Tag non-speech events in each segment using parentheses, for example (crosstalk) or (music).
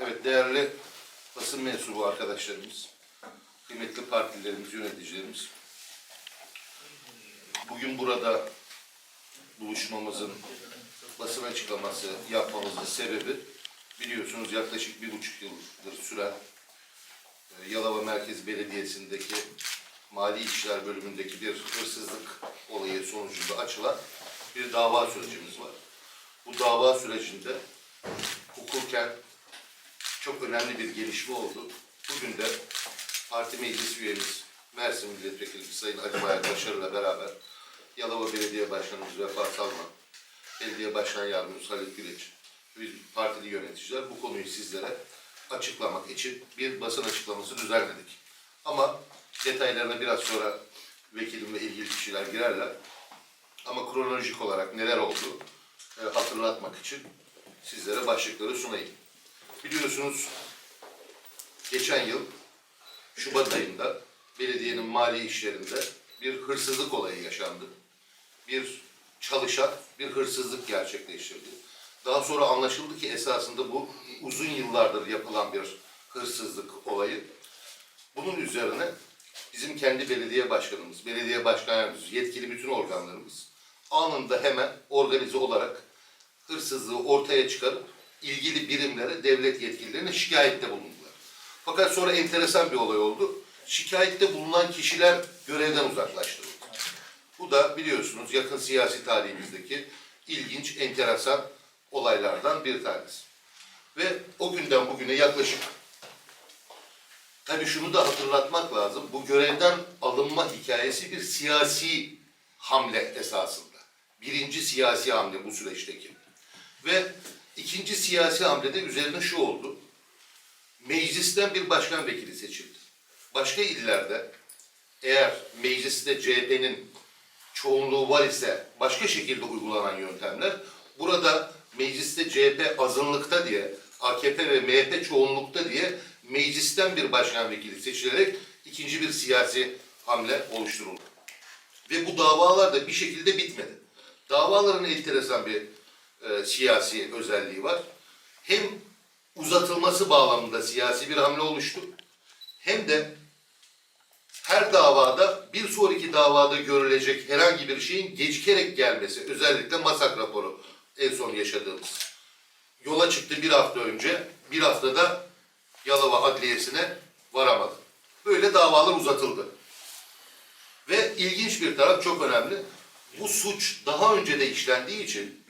Evet değerli basın mensubu arkadaşlarımız, kıymetli partilerimiz, yöneticilerimiz. Bugün burada buluşmamızın basın açıklaması yapmamızın sebebi biliyorsunuz yaklaşık bir buçuk yıldır süren e, Yalova Merkez Belediyesi'ndeki Mali İşler Bölümündeki bir hırsızlık olayı sonucunda açılan bir dava sürecimiz var. Bu dava sürecinde hukuken çok önemli bir gelişme oldu. Bugün de parti meclis üyemiz Mersin Milletvekili Sayın Ali Bayar Başarı'yla beraber Yalova Belediye Başkanımız Vefa Salman, Belediye Başkan Yardımcısı Halit Güleç, partili yöneticiler bu konuyu sizlere açıklamak için bir basın açıklaması düzenledik. Ama detaylarına biraz sonra vekilim ve ilgili kişiler girerler. Ama kronolojik olarak neler oldu e, hatırlatmak için sizlere başlıkları sunayım. Biliyorsunuz geçen yıl Şubat ayında belediyenin mali işlerinde bir hırsızlık olayı yaşandı. Bir çalışan bir hırsızlık gerçekleştirdi. Daha sonra anlaşıldı ki esasında bu uzun yıllardır yapılan bir hırsızlık olayı. Bunun üzerine bizim kendi belediye başkanımız, belediye başkanımız, yetkili bütün organlarımız anında hemen organize olarak hırsızlığı ortaya çıkarıp ilgili birimlere, devlet yetkililerine şikayette bulundular. Fakat sonra enteresan bir olay oldu. Şikayette bulunan kişiler görevden uzaklaştırıldı. Bu da biliyorsunuz yakın siyasi tarihimizdeki ilginç, enteresan olaylardan bir tanesi. Ve o günden bugüne yaklaşık Tabii şunu da hatırlatmak lazım. Bu görevden alınma hikayesi bir siyasi hamle esasında. Birinci siyasi hamle bu süreçteki. Ve ikinci siyasi hamlede üzerine şu oldu. Meclisten bir başkan vekili seçildi. Başka illerde eğer mecliste CHP'nin çoğunluğu var ise başka şekilde uygulanan yöntemler, burada mecliste CHP azınlıkta diye, AKP ve MHP çoğunlukta diye meclisten bir başkan vekili seçilerek ikinci bir siyasi hamle oluşturuldu. Ve bu davalar da bir şekilde bitmedi. Davaların enteresan bir e, siyasi özelliği var. Hem uzatılması bağlamında siyasi bir hamle oluştu, hem de her davada bir sonraki davada görülecek herhangi bir şeyin gecikerek gelmesi, özellikle masak raporu en son yaşadığımız. Yola çıktı bir hafta önce, bir haftada Yalova Adliyesi'ne varamadı. Böyle davalar uzatıldı. Ve ilginç bir taraf çok önemli. Bu suç daha önce de işlendiği için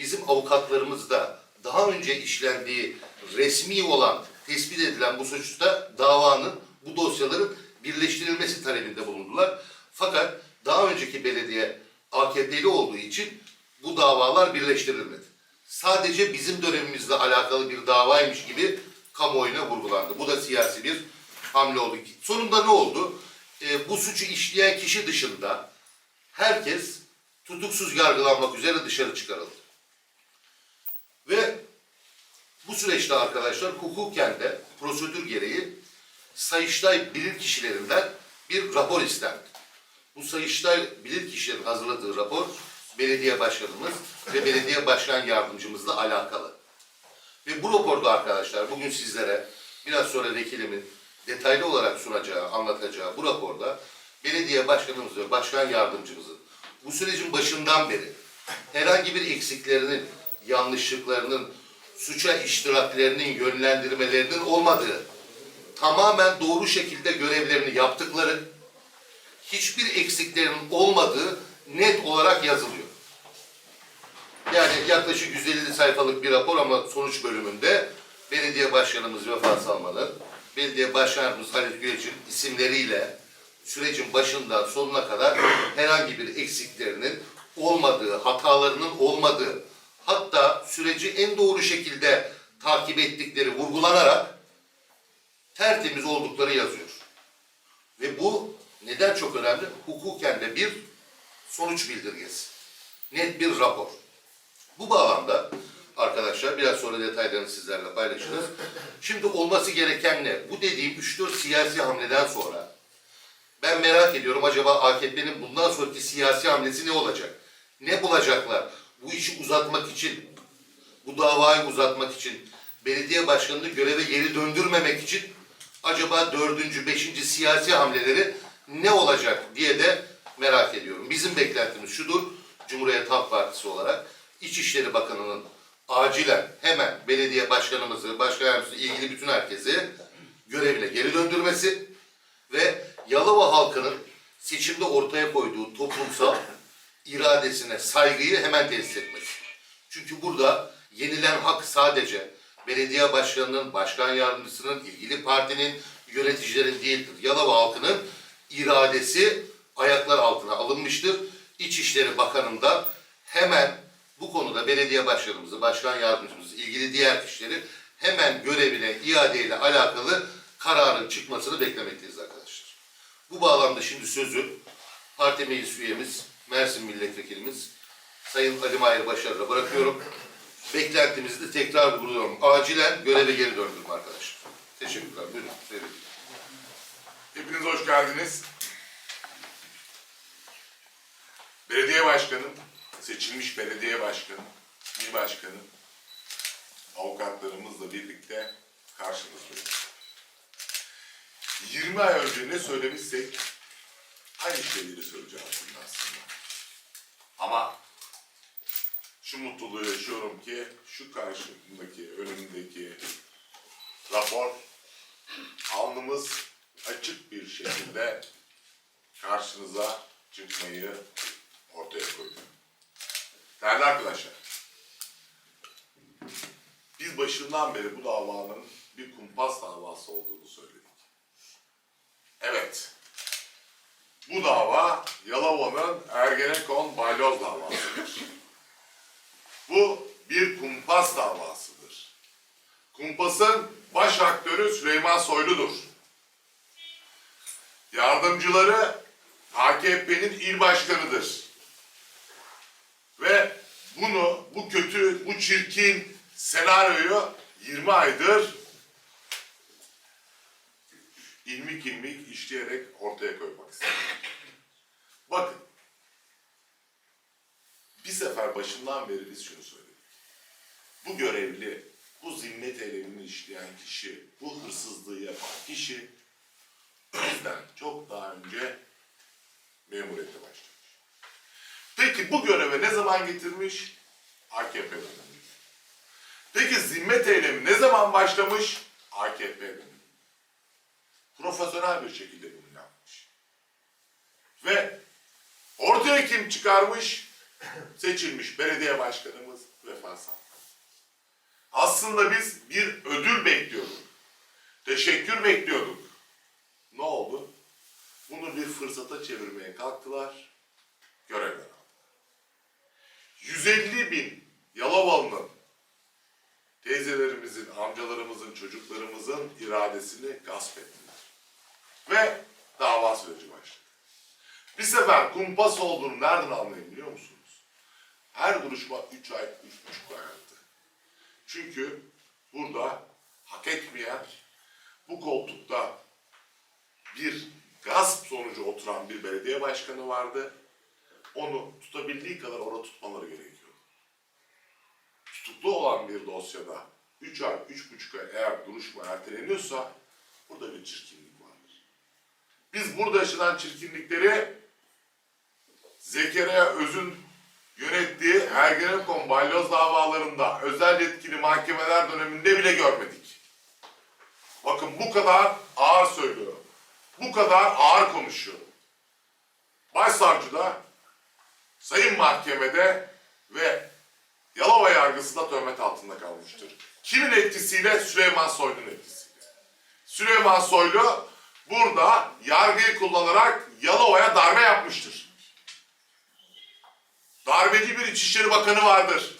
bizim avukatlarımız da daha önce işlendiği resmi olan, tespit edilen bu suçta davanın, bu dosyaların birleştirilmesi talebinde bulundular. Fakat daha önceki belediye AKP'li olduğu için bu davalar birleştirilmedi. Sadece bizim dönemimizle alakalı bir davaymış gibi kamuoyuna vurgulandı. Bu da siyasi bir hamle oldu. Sonunda ne oldu? Ee, bu suçu işleyen kişi dışında herkes tutuksuz yargılanmak üzere dışarı çıkarıldı. Ve bu süreçte arkadaşlar hukuken de prosedür gereği Sayıştay bilirkişilerinden bir rapor istendi. Bu Sayıştay bilirkişilerin hazırladığı rapor belediye başkanımız ve belediye başkan yardımcımızla alakalı. Ve bu raporda arkadaşlar bugün sizlere biraz sonra vekilimin detaylı olarak sunacağı, anlatacağı bu raporda belediye başkanımız ve başkan yardımcımızın bu sürecin başından beri herhangi bir eksiklerinin, yanlışlıklarının, suça iştiraklerinin, yönlendirmelerinin olmadığı, tamamen doğru şekilde görevlerini yaptıkları, hiçbir eksiklerinin olmadığı net olarak yazılıyor. Yani yaklaşık 150 sayfalık bir rapor ama sonuç bölümünde belediye başkanımız Vefa Salman'ın, belediye başkanımız Halit Güleç'in isimleriyle sürecin başından sonuna kadar herhangi bir eksiklerinin olmadığı, hatalarının olmadığı, hatta süreci en doğru şekilde takip ettikleri vurgulanarak tertemiz oldukları yazıyor. Ve bu neden çok önemli? Hukuken de bir sonuç bildirgesi. Net bir rapor. Bu bağlamda arkadaşlar biraz sonra detaylarını sizlerle paylaşırız. Şimdi olması gereken ne? Bu dediğim 3-4 siyasi hamleden sonra ben merak ediyorum acaba AKP'nin bundan sonraki siyasi hamlesi ne olacak? Ne bulacaklar? Bu işi uzatmak için, bu davayı uzatmak için belediye başkanını göreve geri döndürmemek için acaba dördüncü, beşinci siyasi hamleleri ne olacak diye de merak ediyorum. Bizim beklentimiz şudur, Cumhuriyet Halk Partisi olarak İçişleri Bakanı'nın acilen hemen belediye başkanımızı, başkan yardımcısı, ilgili bütün herkesi görevine geri döndürmesi ve Yalova halkının seçimde ortaya koyduğu toplumsal iradesine saygıyı hemen tesis etmesi. Çünkü burada yenilen hak sadece belediye başkanının, başkan yardımcısının, ilgili partinin, yöneticilerin değildir. Yalova halkının iradesi ayaklar altına alınmıştır. İçişleri Bakanı'ndan hemen bu konuda belediye başkanımızı, başkan yardımcımızı, ilgili diğer kişileri hemen görevine iadeyle alakalı kararın çıkmasını beklemekteyiz arkadaşlar. Bu bağlamda şimdi sözü parti meclis üyemiz, Mersin milletvekilimiz Sayın Ali Mahir Başarı'na bırakıyorum. Beklentimizi de tekrar vurguluyorum. Acilen göreve geri döndürme arkadaşlar. Teşekkürler. Buyurun. Evet. Hepiniz hoş geldiniz. Belediye başkanı, seçilmiş belediye başkanı, il başkanı, avukatlarımızla birlikte karşınızdayız. 20 ay önce ne söylemişsek aynı şeyleri söyleyeceğiz aslında. Ama şu mutluluğu yaşıyorum ki şu karşımdaki, önümdeki rapor alnımız açık bir şekilde karşınıza çıkmayı ortaya koydu. Değerli arkadaşlar, biz başından beri bu davanın bir kumpas davası olduğunu söyledik. Evet, bu dava Yalova'nın Ergenekon balyoz davasıdır. Bu bir kumpas davasıdır. Kumpas'ın baş aktörü Süleyman Soylu'dur. Yardımcıları AKP'nin il başkanıdır. Ve bunu, bu kötü, bu çirkin senaryoyu 20 aydır ilmik ilmik işleyerek ortaya koymak istedim. Bakın, bir sefer başından beri biz şunu söyledik. Bu görevli, bu zimmet eylemini işleyen kişi, bu hırsızlığı yapan kişi bizden çok daha önce memuriyete başlamış. Peki bu göreve ne zaman getirmiş? AKP. Peki zimmet eylemi ne zaman başlamış? AKP. Profesyonel bir şekilde bunu yapmış. Ve ortaya kim çıkarmış? Seçilmiş belediye başkanımız Vefa Sağlam. Aslında biz bir ödül bekliyorduk. Teşekkür bekliyorduk. Ne oldu? Bunu bir fırsata çevirmeye kalktılar. Görevden aldılar. 150 bin Yalovalı'nın teyzelerimizin, amcalarımızın, çocuklarımızın iradesini gasp ettiler. Ve dava süreci başladı. Bir sefer kumpas olduğunu nereden anlayın biliyor musunuz? Her duruşma 3 ay, 3,5 ay yaptı. Çünkü burada hak etmeyen, bu koltukta bir gasp sonucu oturan bir belediye başkanı vardı. Onu tutabildiği kadar orada tutmaları gerekiyor. Tutuklu olan bir dosyada 3 ay, 3,5 ay eğer duruşma erteleniyorsa burada bir vardır. Burada yaşanan çirkinlikleri Zekeriya Öz'ün yönettiği Ergenekon balyoz davalarında özel yetkili mahkemeler döneminde bile görmedik. Bakın bu kadar ağır söylüyorum. Bu kadar ağır konuşuyorum. Başsavcı da Sayın Mahkemede ve Yalova yargısında töhmet altında kalmıştır. Kimin etkisiyle? Süleyman Soylu'nun etkisiyle. Süleyman Soylu burada yargıyı kullanarak Yalova'ya darbe yapmıştır. Darbeci bir İçişleri Bakanı vardır.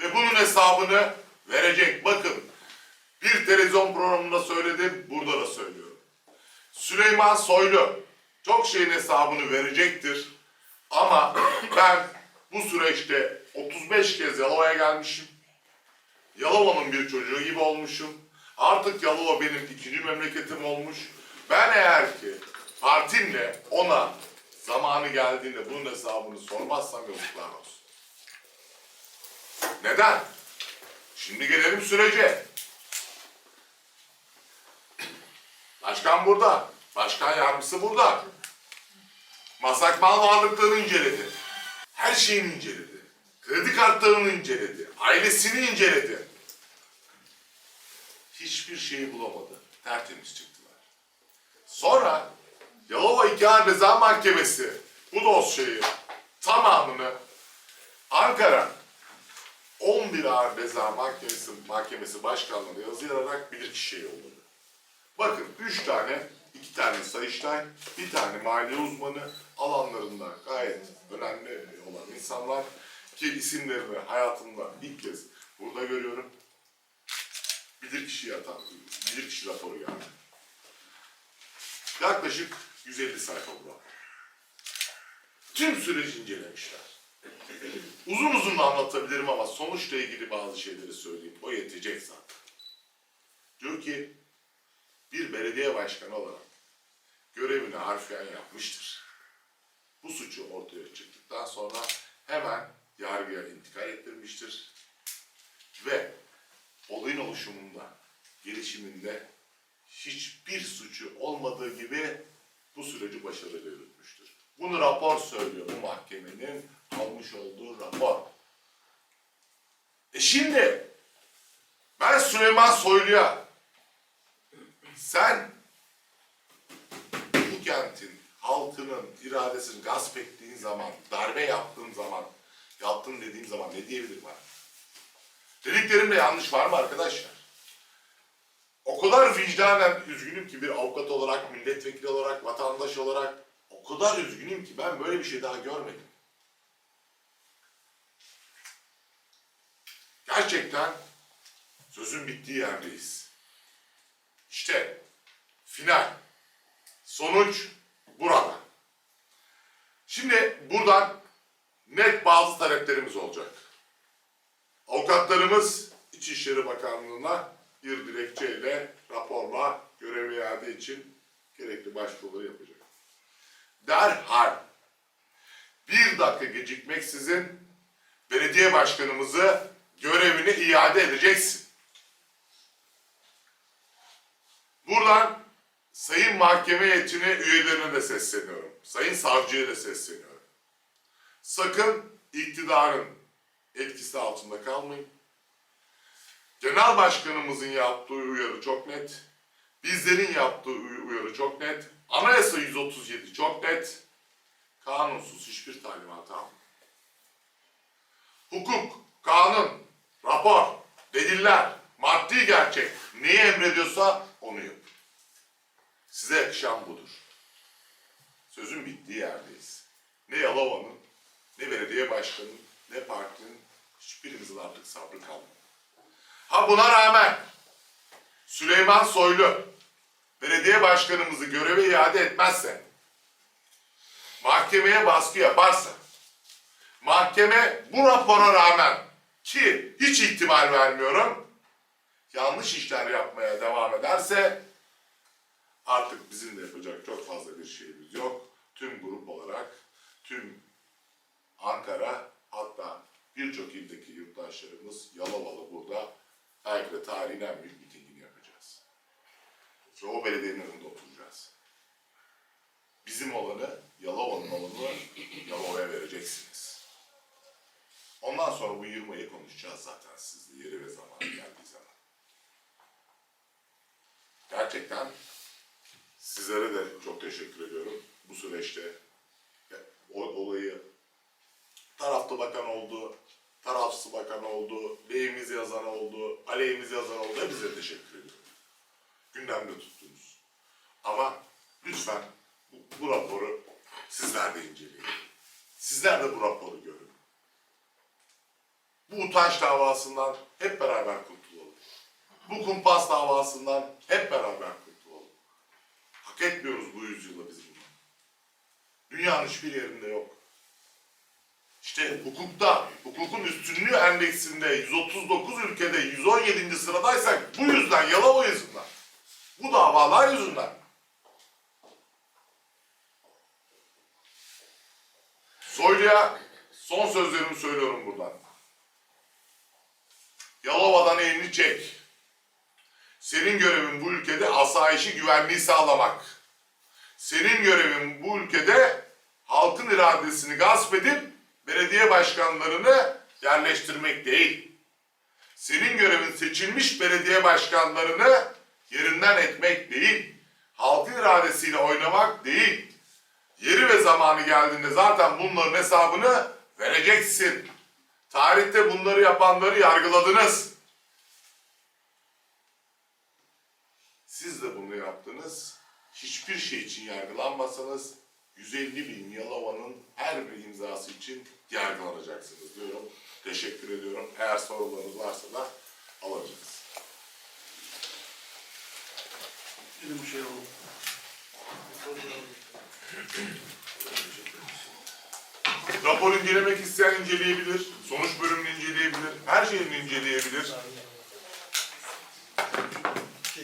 Ve bunun hesabını verecek. Bakın bir televizyon programında söyledim, burada da söylüyorum. Süleyman Soylu çok şeyin hesabını verecektir. Ama (clears throat) ben bu süreçte 35 kez Yalova'ya gelmişim. Yalova'nın bir çocuğu gibi olmuşum. Artık Yalova benim ikinci memleketim olmuş. Ben eğer ki partimle ona zamanı geldiğinde bunun hesabını sormazsam yazıklar olsun. Neden? Şimdi gelelim sürece. Başkan burada. Başkan yardımcısı burada. Masak mal varlıklarını inceledi. Her şeyini inceledi. Kredi kartlarını inceledi. Ailesini inceledi. Hiçbir şeyi bulamadı. Tertemiz çıktılar. Sonra Yalova İkar Rıza Mahkemesi bu dosyayı tamamını Ankara 11 Ağır Ceza Mahkemesi, Mahkemesi Başkanlığı'na yazı yararak bilirkişiye yolladı. Bakın üç tane, iki tane Sayıştay, bir tane maliye uzmanı alanlarında gayet önemli olan insanlar ki isimlerini hayatımda ilk kez burada görüyorum. Bilirkişi atan, bilirkişi raporu yani. Yaklaşık 150 sayfa bu rapor. Tüm süreci incelemişler. Uzun uzun da anlatabilirim ama sonuçla ilgili bazı şeyleri söyleyeyim. O yetecek zaten. Diyor ki bir belediye başkanı olarak görevini harfiyen yapmıştır. Bu suçu ortaya çıktıktan sonra hemen yargıya intikal ettirmiştir. Ve olayın oluşumunda, gelişiminde hiçbir suçu olmadığı gibi bu süreci başarıyla yürütmüştür. Bunu rapor söylüyor bu mahkemenin almış olduğu rapor. E şimdi ben Süleyman Soylu'ya sen bu kentin halkının iradesini gasp ettiğin zaman, darbe yaptığın zaman, yaptın dediğim zaman ne diyebilirim ben? Dediklerimde yanlış var mı arkadaşlar? O kadar vicdanen üzgünüm ki bir avukat olarak, milletvekili olarak, vatandaş olarak o kadar üzgünüm ki ben böyle bir şey daha görmedim. Gerçekten sözün bittiği yerdeyiz. İşte final. Sonuç burada. Şimdi buradan net bazı taleplerimiz olacak. Avukatlarımız İçişleri Bakanlığı'na bir dilekçeyle, raporla görev iade için gerekli başvuruları yapacak. Derhal bir dakika gecikmeksizin belediye başkanımızı görevine iade edeceksin. Buradan Sayın Mahkeme Heyetine üyelerine de sesleniyorum. Sayın Savcıya da sesleniyorum. Sakın iktidarın etkisi altında kalmayın. Genel Başkanımızın yaptığı uyarı çok net. Bizlerin yaptığı uy- uyarı çok net. Anayasa 137 çok net. Kanunsuz hiçbir talimat almayın. Hukuk, kanun, rapor, deliller, maddi gerçek neyi emrediyorsa onu yapın. Size yakışan budur. Sözün bittiği yerdeyiz. Ne Yalova'nın, ne belediye başkanının, ne partinin hiçbirimizin artık sabrı kalmadı. Ha buna rağmen Süleyman Soylu belediye başkanımızı göreve iade etmezse, mahkemeye baskı yaparsa, mahkeme bu rapora rağmen ki hiç ihtimal vermiyorum, yanlış işler yapmaya devam ederse artık bizim de yapacak çok fazla bir şeyimiz yok. Tüm grup olarak, tüm Ankara hatta birçok ildeki yurttaşlarımız Yalovalı burada belki de tarihin en büyük mitingini yapacağız. Ve o belediyenin önünde oturacağız. Bizim olanı, Yalova'nın olanı Yalova'ya vereceksiniz. Ondan sonra bu 20 ayı konuşacağız zaten sizle yeri ve zamanı geldiği zaman. Gerçekten sizlere de çok teşekkür ediyorum. Bu süreçte olayı taraflı bakan oldu, tarafsız bakan oldu, lehimiz yazan oldu, aleyhimiz yazan oldu. Hepinize teşekkür ediyorum. Gündemde tuttunuz. Ama lütfen bu, bu raporu sizler de inceleyin. Sizler de bu raporu görün. Bu utanç davasından hep beraber kurtulalım. Bu kumpas davasından hep beraber kurtulalım. Hak etmiyoruz bu yüzyılda biz bunu. Dünyanın hiçbir yerinde yok. İşte hukukta, hukukun üstünlüğü endeksinde 139 ülkede 117. sıradaysak bu yüzden, Yalova yüzünden. Bu davalar yüzünden. Soylu'ya son sözlerimi söylüyorum buradan. Yalova'dan elini çek. Senin görevin bu ülkede asayişi güvenliği sağlamak. Senin görevin bu ülkede halkın iradesini gasp edip belediye başkanlarını yerleştirmek değil. Senin görevin seçilmiş belediye başkanlarını yerinden etmek değil. Halkın iradesiyle oynamak değil. Yeri ve zamanı geldiğinde zaten bunların hesabını vereceksin. Tarihte bunları yapanları yargıladınız. Siz de bunu yaptınız. Hiçbir şey için yargılanmasanız 150 bin Yalova'nın her bir imzası için yargılanacaksınız diyorum. Teşekkür ediyorum. Eğer sorularınız varsa da alacağız. Bu şey oldu. Rapor incelemek isteyen inceleyebilir. Sonuç bölümünü inceleyebilir. Her şeyini inceleyebilir.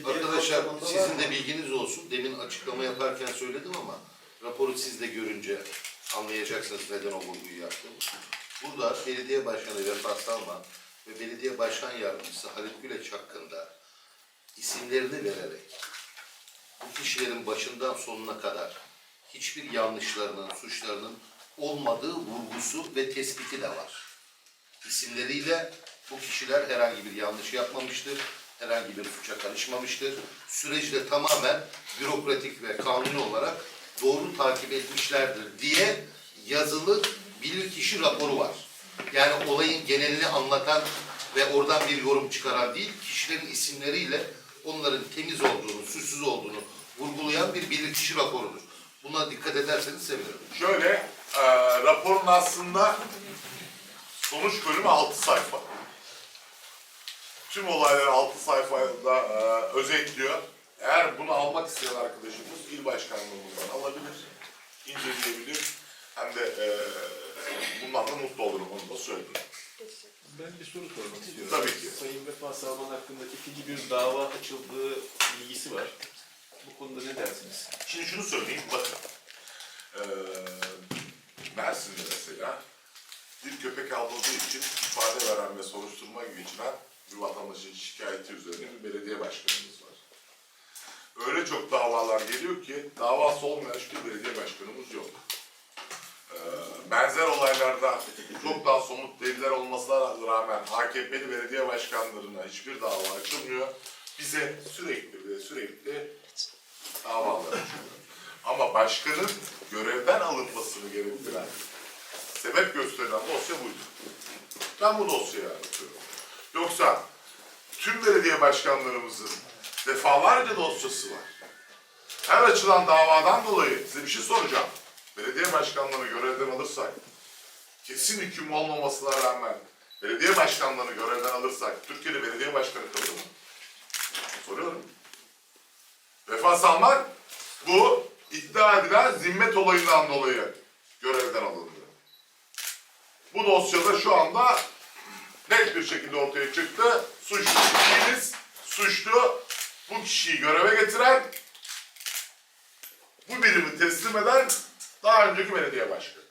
Arkadaşlar sizin de bilginiz olsun. Demin açıklama yaparken söyledim ama raporu siz de görünce anlayacaksınız neden o vurguyu yaptım. Burada belediye başkanı Vefat Salman ve belediye başkan yardımcısı Halit Güleç hakkında isimlerini vererek bu kişilerin başından sonuna kadar hiçbir yanlışlarının, suçlarının olmadığı vurgusu ve tespiti de var. İsimleriyle bu kişiler herhangi bir yanlış yapmamıştır, herhangi bir suça karışmamıştır. Süreci de tamamen bürokratik ve kanuni olarak doğru takip etmişlerdir diye yazılı bilirkişi raporu var. Yani olayın genelini anlatan ve oradan bir yorum çıkaran değil, kişilerin isimleriyle onların temiz olduğunu, suçsuz olduğunu vurgulayan bir bilirkişi raporudur. Buna dikkat ederseniz sevinirim. Şöyle, e, raporun aslında sonuç bölümü 6 sayfa. Tüm olayları 6 sayfada e, özetliyor. Eğer bunu almak isteyen arkadaşımız il başkanlığımızdan alabilir, inceleyebilir. Hem de e, bundan da mutlu olurum, onu da söyleyeyim. Ben bir soru sormak istiyorum. Tabii ki. Sayın Vefa Salman hakkında ikinci bir dava açıldığı bilgisi var. Bu konuda ne dersiniz? Şimdi şunu söyleyeyim, bakın. Ee, Mersin'de mesela bir köpek avladığı için ifade veren ve soruşturma geçiren bir vatandaşın şikayeti üzerine bir belediye başkanımız var. Öyle çok davalar geliyor ki davası olmayan hiçbir belediye başkanımız yok. Ee, benzer olaylarda çok daha somut deliller olmasına rağmen AKP'li belediye başkanlarına hiçbir dava açılmıyor. Bize sürekli ve sürekli davalar açılıyor. Ama başkanın görevden alınmasını gerektiren, sebep gösterilen dosya buydu. Ben bu dosyayı anlatıyorum. Yoksa tüm belediye başkanlarımızın defalarca dosyası var. Her açılan davadan dolayı size bir şey soracağım. Belediye başkanlarını görevden alırsak, kesin hüküm olmamasına rağmen belediye başkanlarını görevden alırsak Türkiye'de belediye başkanı kalır mı? Soruyorum. Vefa Salman bu iddia edilen zimmet olayından dolayı görevden alındı. Bu dosyada şu anda net bir şekilde ortaya çıktı. Suçlu değiliz. Suçlu bu kişiyi göreve getiren, bu birimi teslim eden daha önceki belediye başkanı.